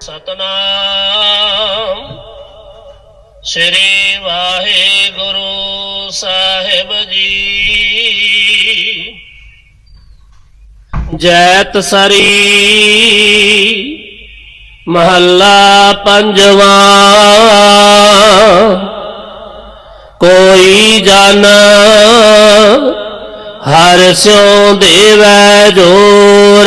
ਸਤਨਾਮ। ਸ੍ਰੀ ਵਾਹਿਗੁਰੂ ਸਾਹਿਬ ਜੀ। ਜੈਤ ਸਰੀ ਮਹੱਲਾ ਪੰਜਵਾ। ਕੋਈ ਜਨ ਹਰ ਸਿਉ ਦੇਵੈ ਜੋਰ।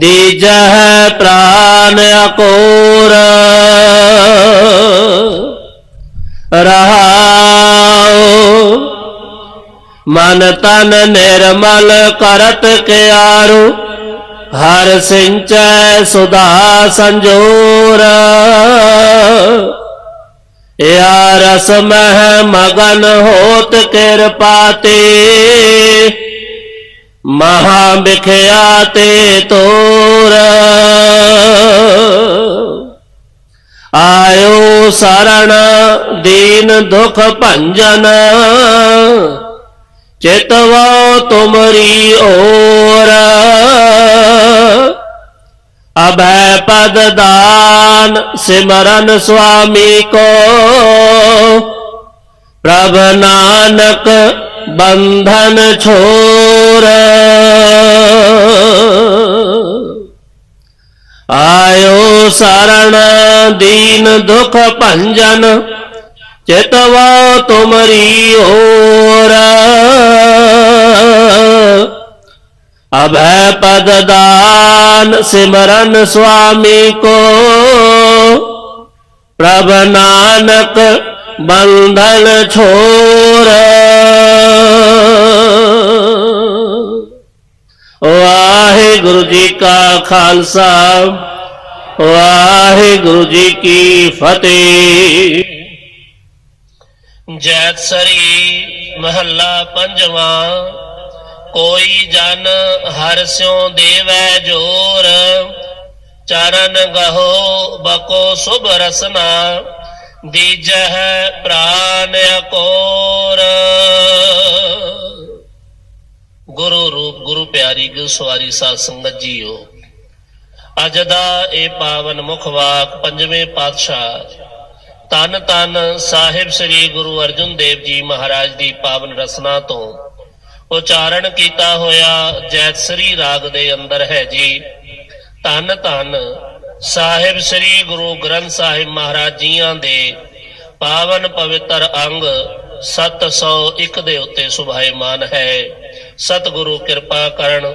ਦੀਜਹਿ ਪ੍ਰਾਨ ਅਕੋਰ, ਰਹਾਉ, ਮਨ ਤਨ ਨਿਰਮਲ ਕਰਤ ਕਿਆਰੂ, ਹਰ ਸਿੰਚੈ ਸੁਧਾ ਸੰਜੋਰ। ਯਾ ਰਸ ਮਹਿ ਮਗਨ ਹੋਤ ਕਿਰਪਾਤੇ ਮਹਾ ਬਿਖਿਆ ਤੇ ਤੋਰ। ਆਇਓ ਸਰਣ ਦੀਨ ਦੁਖ ਭੰਜਨ, ਚਿਤਵੋ ਤੁਮਰੀ ਓਰ। ਅਭੈ ਪਦ ਦਾਨ ਸਿਮਰਨ ਸੁਆਮੀ ਕੋ। ਪ੍ਰਭ ਨਾਨਕ ਬੰਧਨ ਛੋਰ ਆਇਓ ਸਰਣ ਦੀਨ ਦੁਖ ਭੰਜਨ, ਚਿਤਵੋ ਤੁਮਰੀ ਓਰ। ਅਭੈ ਪਦ ਦਾਨ ਸਿਮਰਨ ਸੁਆਮੀ ਕੋ। ਪ੍ਰਭ ਨਾਨਕ ਬੰਧਨ ਛੋਰ। ਵਾਹਿਗੁਰੂ ਜੀ ਕਾ ਖਾਲਸਾ, ਵਾਹਿਗੁਰੂ ਜੀ ਕੀ ਫਤਿਹ। ਜੈਤ ਸਰੀ ਮਹੱਲਾ ਪੰਜਵਾਂ, ਕੋਈ ਜਨ ਹਰ ਸਿਉ ਦੇਵੈ ਜੋਰ, ਚਰਨ ਗਹੋ ਬਕੋ ਸੁਭ ਰਸਨਾ, ਦੀਜਹਿ ਪ੍ਰਾਨ ਅਕੋਰ ਗੁਰੂ ਰੂਪ ਗੁਰੂ ਪਿਆਰੀ ਸਵਾਰੀ ਸਾਧ ਸੰਗਤ ਜੀਓ, ਅੱਜ ਦਾ ਇਹ ਪਾਵਨ ਮੁਖ ਪੰਜਵੇਂ ਪਾਤਸ਼ਾਹ ਤਨ ਤਨ ਸਾਹਿਬ ਸ੍ਰੀ ਗੁਰੂ ਅਰਜਨ ਦੇਵ ਜੀ ਮਹਾਰਾਜ ਦੀ ਪਾਵਨ ਰਸਨਾ ਤੋਂ ਉਚਾਰਨ ਕੀਤਾ ਹੋਇਆ ਜੈਤਸਰੀ ਰਾਗ ਦੇ ਅੰਦਰ ਹੈ ਜੀ। ਧੰਨ ਧੰਨ ਸਾਹਿਬ ਸ੍ਰੀ ਗੁਰੂ ਗ੍ਰੰਥ ਸਾਹਿਬ ਮਹਾਰਾਜ ਜੀਆਂ ਦੇ ਪਾਵਨ ਪਵਿੱਤਰ ਅੰਗ 701 ਦੇ ਉੱਤੇ ਸੁਭਾਇਮਾਨ ਹੈ। ਸਤਿਗੁਰੂ ਕਿਰਪਾ ਕਰਨ